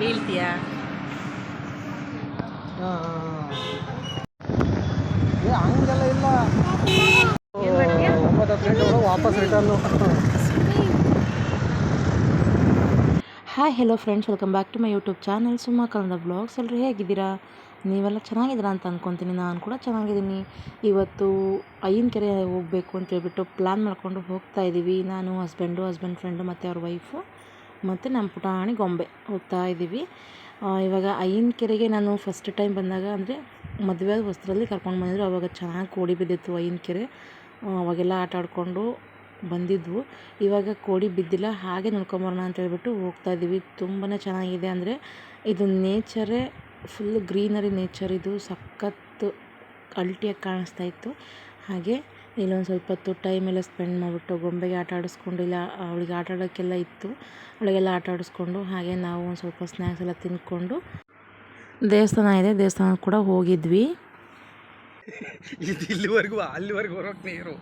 ಬೀಳ್ತೀಯಾ ಏ ಹಂಗೆಲ್ಲ ಇಲ್ಲ. ಏನ್ ಮಾಡ್ತೀಯ? ಒಂಬತ್ತು ಹತ್ತು ಗಂಟೆ ವಾಪಸ್ return hi hello friends welcome back to my YouTube channel ಸುಮ್ಮ ಕನ್ನಡ ಬ್ಲಾಗ್ಸ್ ಎಲ್ಲರೂ ಹೇಗಿದ್ದೀರಾ? ನೀವೆಲ್ಲ ಚೆನ್ನಾಗಿದ್ದೀರಾ ಅಂತ ಅಂದ್ಕೊತೀನಿ ನಾನು ಕೂಡ ಚೆನ್ನಾಗಿದ್ದೀನಿ. ಇವತ್ತು ಕೆರೆ ಹೋಗಬೇಕು ಅಂತ ಹೇಳ್ಬಿಟ್ಟು ಪ್ಲ್ಯಾನ್ ಮಾಡಿಕೊಂಡು ಹೋಗ್ತಾ ಇದ್ದೀವಿ ನಾನು ಹಸ್ಬೆಂಡು ಹಸ್ಬೆಂಡ್ ಫ್ರೆಂಡು ಮತ್ತು ಅವ್ರ ವೈಫು ಮತ್ತು ನಮ್ಮ ಪುಟಾಣಿ ಗೊಂಬೆ ಹೋಗ್ತಾ ಇದ್ದೀವಿ. ಇವಾಗ ಅಯ್ಯನ ಕೆರೆಗೆ ನಾನು ಫಸ್ಟ್ ಟೈಮ್ ಬಂದಾಗ ಅಂದರೆ ಮದುವೆ ವಸ್ತ್ರದಲ್ಲಿ ಕರ್ಕೊಂಡು ಬಂದಿದ್ರು. ಅವಾಗ ಚೆನ್ನಾಗಿ ಕೋಡಿ ಬಿದ್ದಿತ್ತು ಅಯ್ಯನ ಕೆರೆ. ಅವಾಗೆಲ್ಲ ಆಟ ಆಡಿಕೊಂಡು ಬಂದಿದ್ವು. ಇವಾಗ ಕೋಡಿ ಬಿದ್ದಿಲ್ಲ, ಹಾಗೆ ನೋಡ್ಕೊಂಬರೋಣ ಅಂತ ಹೇಳ್ಬಿಟ್ಟು ಹೋಗ್ತಾ ಇದ್ದೀವಿ. ತುಂಬಾ ಚೆನ್ನಾಗಿದೆ ಅಂದರೆ ಇದು ನೇಚರೇ ಫುಲ್ ಗ್ರೀನರಿ ನೇಚರ್ ಇದು ಸಖತ್ತು ಅಲ್ಟಿಯಾಗಿ ಕಾಣಿಸ್ತಾ ಇತ್ತು. ಹಾಗೆ ಇಲ್ಲೊಂದು ಸ್ವಲ್ಪ ಹೊತ್ತು ಟೈಮ್ ಎಲ್ಲ ಸ್ಪೆಂಡ್ ಮಾಡಿಬಿಟ್ಟು ಗೊಂಬೆಗೆ ಆಟ ಆಡಿಸ್ಕೊಂಡು ಇಲ್ಲ ಅವಳಿಗೆ ಆಟ ಆಡೋಕ್ಕೆಲ್ಲ ಇತ್ತು. ಅವಳಿಗೆಲ್ಲ ಆಟ ಆಡಿಸ್ಕೊಂಡು ಹಾಗೆ ನಾವು ಒಂದು ಸ್ವಲ್ಪ ಸ್ನ್ಯಾಕ್ಸ್ ಎಲ್ಲ ತಿಂದ್ಕೊಂಡು ದೇವಸ್ಥಾನ ಇದೆ ದೇವಸ್ಥಾನ ಕೂಡ ಹೋಗಿದ್ವಿ. ಇಲ್ಲಿವರೆಗೂ ಅಲ್ಲಿವರೆಗೂ ಹೊರಗೆ ನೀರು.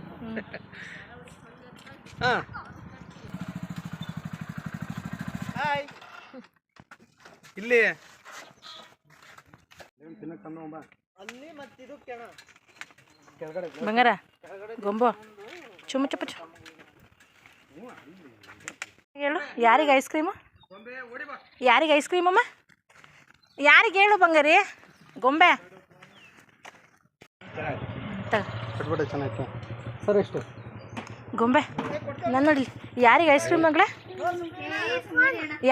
ಇಲ್ಲಿ. ಅಲ್ಲಿ ಮತ್ತಿದು ಕೆಣ ಕೆಳಗಡೆ ಬಂಗಾರ? ಗೊಂಬೋ. ಚುಮ್ಮ ಚುಪ್ಪ ಚು ಹೇಳು ಯಾರಿಗೆ ಐಸ್ ಕ್ರೀಮು ಗೊಂಬೆ ಓಡಿ ಬಾ ಯಾರಿಗೆ ಐಸ್ ಕ್ರೀಮ್ ಅಮ್ಮ? ಯಾರಿಗೆ ಹೇಳು ಬಂಗಾರಿ? ಗೊಂಬೆ. ಸರ್ ಎಷ್ಟು? ಗೊಂಬೆ. ನನ್ನ ನೋಡಿ ಯಾರಿಗೆ ಐಸ್ ಕ್ರೀಮ್ ಮಗಳೇ?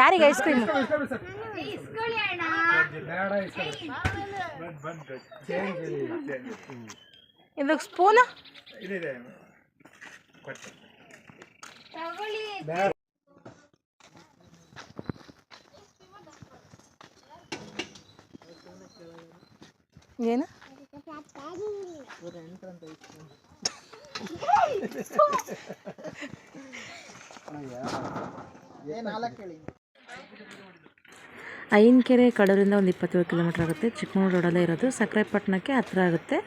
ಯಾರಿಗೆ ಐಸ್ ಕ್ರೀಮ್ ಇದಕ್ಕೆ ಬೇಡ ಏನು? ಐನಕೆರೆ ಕಡೂರಿಂದ ಒಂದು ಇಪ್ಪತ್ತೇಳು ಕಿಲೋಮೀಟರ್ ಆಗುತ್ತೆ. ಚಿಕ್ಕಮಗಳೂರು ರೋಡಲ್ಲೇ ಇರೋದು. ಸಕ್ಕರೆಪಟ್ಟಣಕ್ಕೆ ಹತ್ರ ಆಗುತ್ತೆ.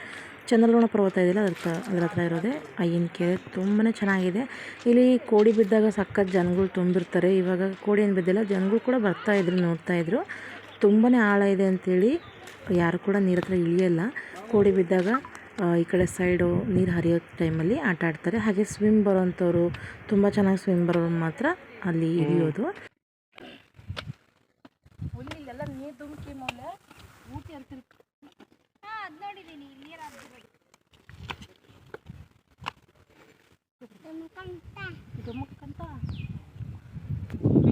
ಚಂದ್ರಲೋಣ ಪರ್ವತ ಇದೆಯಲ್ಲ ಅದ್ರ ಅದ್ರ ಹತ್ರ ಇರೋದೆ. ಕೆರೆ ತುಂಬಾ ಚೆನ್ನಾಗಿದೆ. ಇಲ್ಲಿ ಕೋಡಿ ಬಿದ್ದಾಗ ಸಖತ್ ಜನಗಳು ತುಂಬಿರ್ತಾರೆ. ಇವಾಗ ಕೋಡಿ ಏನು ಬಿದ್ದಿಲ್ಲ ಜನಗಳು ಕೂಡ ಬರ್ತಾ ಇದ್ರು ನೋಡ್ತಾ ಇದ್ರು. ತುಂಬಾ ಆಳ ಇದೆ ಅಂಥೇಳಿ ಯಾರು ಕೂಡ ನೀರ ಹತ್ರ ಇಳಿಯಲ್ಲ. ಕೋಡಿ ಬಿದ್ದಾಗ ಈ ಕಡೆ ಸೈಡು ನೀರು ಹರಿಯೋ ಟೈಮಲ್ಲಿ ಆಟ ಆಡ್ತಾರೆ. ಹಾಗೆ ಸ್ವಿಮ್ ಬರೋವಂಥವ್ರು ತುಂಬ ಚೆನ್ನಾಗಿ ಸ್ವಿಮ್ ಬರೋರು ಮಾತ್ರ ಅಲ್ಲಿ ಇಳಿಯೋದು ಎಲ್ಲ ನೀರು ಧುಮುಕಿ ಮೂಲೆ ಊಟಿ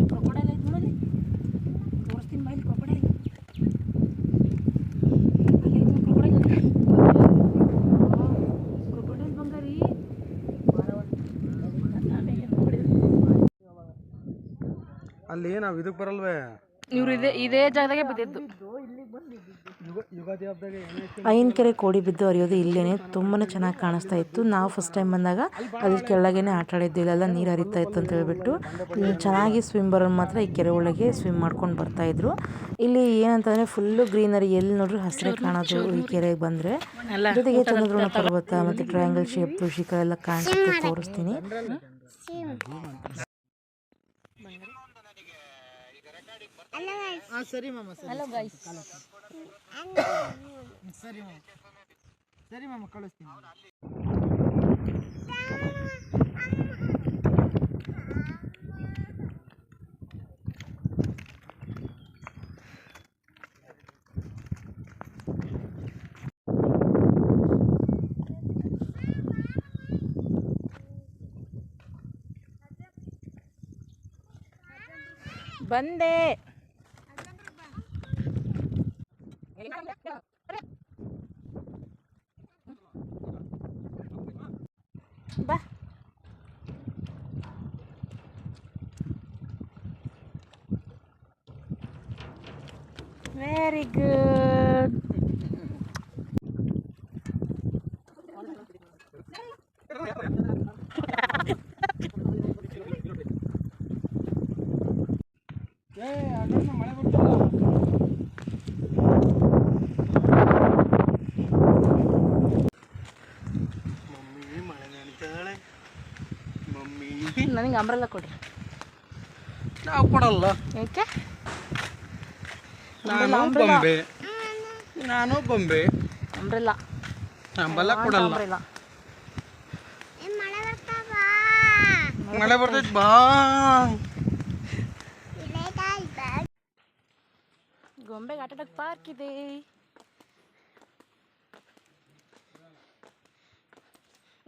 ಕ್ರೊಕೊಡೈಲ್ ಐತೆ ನೋಡಿ ತೋರಿಸ್ತೀನಿ ಮೈಲಿ ಕ್ರೊಕೊಡೈಲ್ ಅಲ್ಲಿ ನಾವು ಇದಕ್ಕೆ ಬರಲ್ವೇ? ಇವ್ರು ಇದೇ ಇದೇ ಜಾಗದಾಗೆ ಬಿದ್ದಿದ್ದು. ಯುಗ ಕೆರೆ ಕೋಡಿ ಬಿದ್ದು ಹರಿಯೋದು ಇಲ್ಲೇನೆ ತುಂಬಾ ಚೆನ್ನಾಗಿ ಕಾಣಿಸ್ತಾ ಇತ್ತು. ನಾವು ಫಸ್ಟ್ ಟೈಮ್ ಬಂದಾಗ ಅಲ್ಲಿ ಕೆಳಗೇನೆ ಆಟ ಆಡಿದ್ದು ಇಲ್ಲೆಲ್ಲ ನೀರು ಹರಿತಾ ಇತ್ತು ಅಂತ ಹೇಳ್ಬಿಟ್ಟು ಚೆನ್ನಾಗಿ ಸ್ವಿಮ್ ಬರೋರು ಮಾತ್ರ ಈ ಕೆರೆ ಒಳಗೆ ಸ್ವಿಮ್ ಮಾಡ್ಕೊಂಡು ಬರ್ತಾ ಇದ್ರು. ಇಲ್ಲಿ ಏನಂತಂದ್ರೆ ಫುಲ್ಲು ಗ್ರೀನರಿ ಎಲ್ಲಿ ನೋಡ್ರು ಹಸಿರೇ ಕಾಣೋದು ಈ ಕೆರೆಗೆ ಬಂದ್ರೆ. ಜೊತೆಗೆ ಚಂದ್ರದ್ರೋಣ ಪರ್ವತ ಮತ್ತೆ ಟ್ರಯಾಂಗಲ್ ಶೇಪ್ ಶಿಖರ ಎಲ್ಲ ಕಾಣಿಸುತ್ತೆ, ತೋರಿಸ್ತೀನಿ. ಹಾಂ ಸರಿ ಮಾಮ ಸರಿ ಹಲೋ ಗೈಸ್ ಸರಿ ಮಾಮ ಸರಿ ಮಾಮ ಕಳಿಸ್ತೀನಿ ಬಂದೆ ಬಾ ವೆರಿ ಗುಡ್ ಮಮ್ಮಿ ಅಂಬ್ರಲ್ಲ ಕೊಡ್ರಿ. ನಾವು ಕೊಡಲ್ಲ. ಯಾಕೆ ನಾನು ಬೊಂಬೆ. ನಾನು ಬೊಂಬೆ. ಅಂಬ್ರೆಲ್ಲ ನಂಬಲ್ಲ ಕೊಡಲ್ಲ. ಅಂಬ್ರೆಲ್ಲ ಮಳೆ ಬರ್ತಾ ಬಾ. ಗೊಂಬೆಗೆ ಗೊಂಬೆ ಆಡೋಕ್ಕೆ ಪಾರ್ಕ್ ಇದೆ.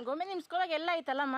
ಗೊಂಬೆ ನಿಮ್ಮ ಸ್ಕೂಲಾಗೆ ಎಲ್ಲ ಐತಲ್ಲಮ್ಮ?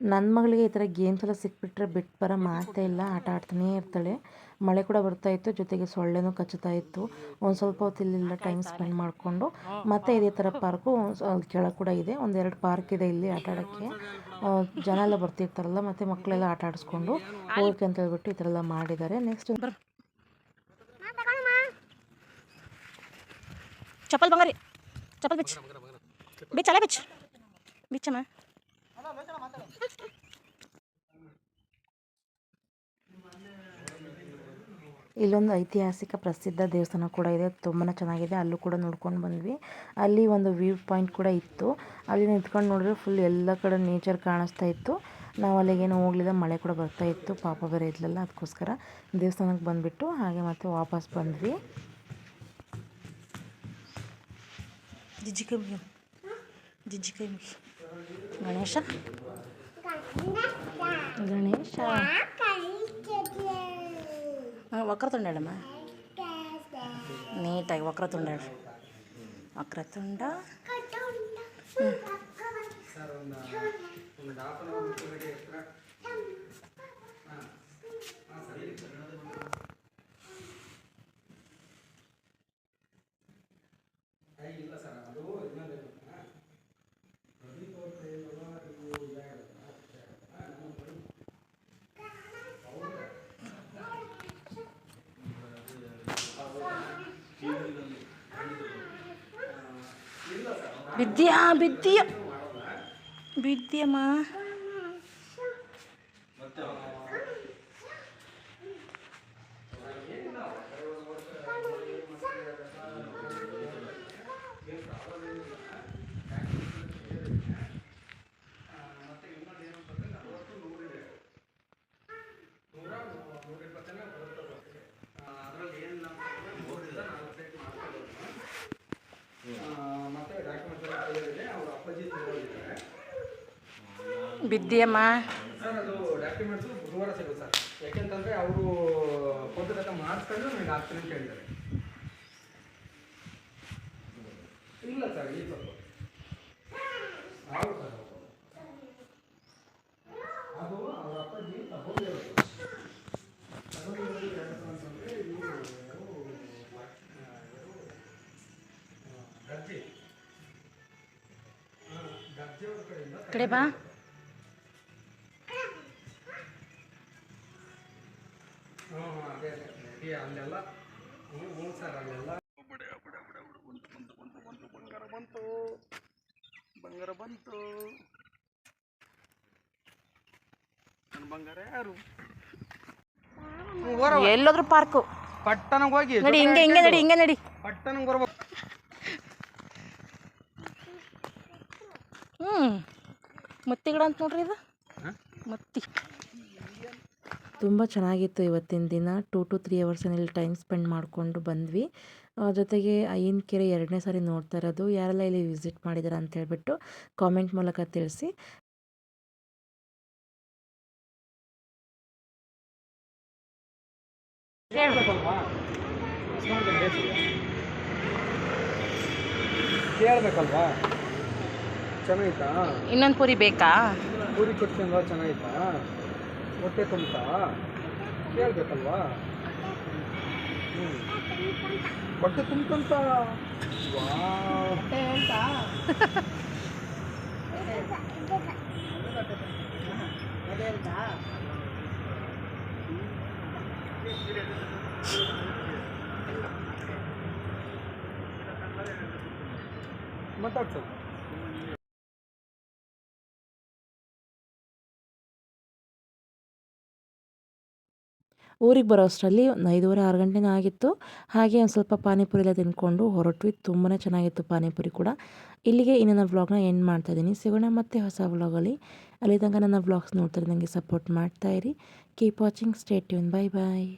ನನ್ನ ಮಗಳಿಗೆ ಈ ಥರ ಗೇಮ್ಸ್ ಎಲ್ಲ ಸಿಕ್ಬಿಟ್ರೆ ಬಿಟ್ಟು ಬರೋ ಮಾತೇ ಇಲ್ಲ ಆಟ ಆಡ್ತಾನೇ ಇರ್ತಾಳೆ. ಮಳೆ ಕೂಡ ಬರ್ತಾ ಇತ್ತು ಜೊತೆಗೆ ಸೊಳ್ಳೆನೂ ಕಚ್ಚುತ್ತಾ ಇತ್ತು. ಒಂದು ಸ್ವಲ್ಪ ಹೊತ್ತು ಇಲ್ಲೆಲ್ಲ ಟೈಮ್ ಸ್ಪೆಂಡ್ ಮಾಡಿಕೊಂಡು. ಮತ್ತೆ ಇದೇ ಥರ ಪಾರ್ಕು ಕೆಳಗೆ ಕೂಡ ಇದೆ. ಒಂದೆರಡು ಪಾರ್ಕ್ ಇದೆ ಇಲ್ಲಿ ಆಟ ಆಡೋಕ್ಕೆ. ಜನ ಎಲ್ಲ ಬರ್ತಿರ್ತಾರಲ್ಲ ಮತ್ತು ಮಕ್ಕಳೆಲ್ಲ ಆಟ ಆಡಿಸ್ಕೊಂಡು ಹೋಗಕ್ಕೆ ಅಂತ ಹೇಳ್ಬಿಟ್ಟು ಈ ಥರ ಎಲ್ಲ ಮಾಡಿದ್ದಾರೆ. ನೆಕ್ಸ್ಟ್ ಚಪ್ಪಲ್ ಬಂಗಾರಿ. ಚಪ್ಪಲ್ ಬಿಚ್ಚ. ಬಿಚ್ಚಲ್ಲ ಬಿಚ್ಚ ಬಿಚ್ಚಮ್ಮ ಇಲ್ಲೊಂದು ಐತಿಹಾಸಿಕ ಪ್ರಸಿದ್ಧ ದೇವಸ್ಥಾನ ಕೂಡ ಇದೆ. ತುಂಬಾ ಚೆನ್ನಾಗಿದೆ. ಅಲ್ಲೂ ಕೂಡ ನೋಡ್ಕೊಂಡು ಬಂದ್ವಿ. ಅಲ್ಲಿ ಒಂದು ವ್ಯೂ ಪಾಯಿಂಟ್ ಕೂಡ ಇತ್ತು. ಅಲ್ಲಿ ನಿಂತ್ಕೊಂಡು ನೋಡಿದ್ರೆ ಫುಲ್ ಎಲ್ಲ ಕಡೆ ನೇಚರ್ ಕಾಣಿಸ್ತಾ ಇತ್ತು. ನಾವು ಅಲ್ಲಿಗೇನು ಹೋಗ್ಲಿಲ್ಲ. ಮಳೆ ಕೂಡ ಬರ್ತಾ ಇತ್ತು. ಪಾಪ ಬೇರೆ ಇದ್ಲಲ್ಲ ಅದಕ್ಕೋಸ್ಕರ ದೇವಸ್ಥಾನಕ್ಕೆ ಬಂದುಬಿಟ್ಟು ಹಾಗೆ ಮತ್ತೆ ವಾಪಸ್ ಬಂದ್ವಿ. జిజ్జికి గణేష? గణేష. వక్రతుండమ్మా నీటాయి వక్రతుండాడు వక్రతుండ. ఉండ ಹೇಳಮ್ಮ ನೀಟಾಗಿ ವಕ್ರತುಂಡ ಬಿದ್ದಿಯಮ್ಮ ಸರ್ ಅದು ಡಾಕ್ಯುಮೆಂಟ್ಸು ಬುಧವಾರ ಸಿಗುತ್ತೆ ಸರ್ ಯಾಕೆಂತಂದರೆ ಅವರು ಕೊಟ್ಟದಕ್ಕೆ ಮಾಡಿಸ್ಕೊಂಡು ನನಗೆ ಆಗ್ತೀನಿ ಅಂತ ಹೇಳಿದ್ದಾರೆ ಇಲ್ಲ ಸರ್ ಈ ಸ್ವಲ್ಪ ಹೌದು ಸರ್ ಹೌದು. ಅದು ಅವ್ರ ಅಪ್ಪಾಜಿ ತಗೊಂಡಿರೋದು ತಗೊಂಡಿರೋದು ಏನಪ್ಪ ಬಂಗಾರ ಬಂತು. ನನ್ನ ಬಂಗಾರ ಯಾರು? ಎಲ್ಲೋದ್ರು ಪಾರ್ಕು ಪಟ್ಟಣಕ್ಕೆ ಹೋಗಿ ನಡಿ ಹಿಂಗೆ ಹಿಂಗೆ ನಡಿ ಹಿಂಗೆ ನಡಿ. ಪಟ್ಟಣಕ್ಕೆ ಬರ್ಬೇಕು ಹ್ಞೂ ಮತ್ತಿ ಗಿಡ ಅಂತ ನೋಡ್ರಿ ಇದು. ಮತ್ತಿ. ತುಂಬ ಚೆನ್ನಾಗಿತ್ತು ಇವತ್ತಿನ ದಿನ. ಟೂ ಟು ತ್ರೀ ಅವರ್ಸಲ್ಲಿ ಟೈಮ್ ಸ್ಪೆಂಡ್ ಮಾಡಿಕೊಂಡು ಬಂದ್ವಿ. ಜೊತೆಗೆ ಐನ್ ಕೆರೆ ಎರಡನೇ ಸಾರಿ ನೋಡ್ತಾ ಇರೋದು. ಯಾರೆಲ್ಲ ಇಲ್ಲಿ ವಿಸಿಟ್ ಮಾಡಿದಾರೆ ಅಂತ ಹೇಳ್ಬಿಟ್ಟು ಕಾಮೆಂಟ್ ಮೂಲಕ ತಿಳಿಸಿ. ಕೇಳ್ಬೇಕಲ್ವಾ? ಇನ್ನೊಂದು ಪೂರಿ ಬೇಕಾ? ಪೂರಿ ಕೊಡ್ತೀನಿ ಚೆನ್ನಾಯ್ತಾ ಹೊಟ್ಟೆ ತುಂಬ್ತಾ? ಕೇಳ್ಬೇಕಲ್ವಾ? ಹ್ಞೂ ಹೊಟ್ಟೆ ತುಂಬಂತ ವಾ ಮಾತಾಡ್ಸು ಸರ್ ಊರಿಗೆ ಬರೋ ಅಷ್ಟರಲ್ಲಿ ಒಂದು ಐದೂವರೆ, ಆರು ಗಂಟೆನೇ ಆಗಿತ್ತು. ಹಾಗೆ ಒಂದು ಸ್ವಲ್ಪ ಪಾನಿಪುರಿ ಎಲ್ಲ ತಿಂದ್ಕೊಂಡು ಹೊರಟ್ವಿ. ತುಂಬಾ ಚೆನ್ನಾಗಿತ್ತು ಪಾನಿಪುರಿ ಕೂಡ. ಇಲ್ಲಿಗೆ ಈ ನನ್ನ ವ್ಲಾಗ್ನ ಎಂಡ್ ಮಾಡ್ತಾ ಇದ್ದೀನಿ. ಸಿಗೋಣ ಮತ್ತೆ ಹೊಸ ವ್ಲಾಗಲ್ಲಿ ಅಲ್ಲಿ. ತನಕ ನನ್ನ ವ್ಲಾಗ್ಸ್ ನೋಡ್ತಾರೆ ನನಗೆ support ಮಾಡ್ತಾಯಿರಿ keep watching stay tune bye bye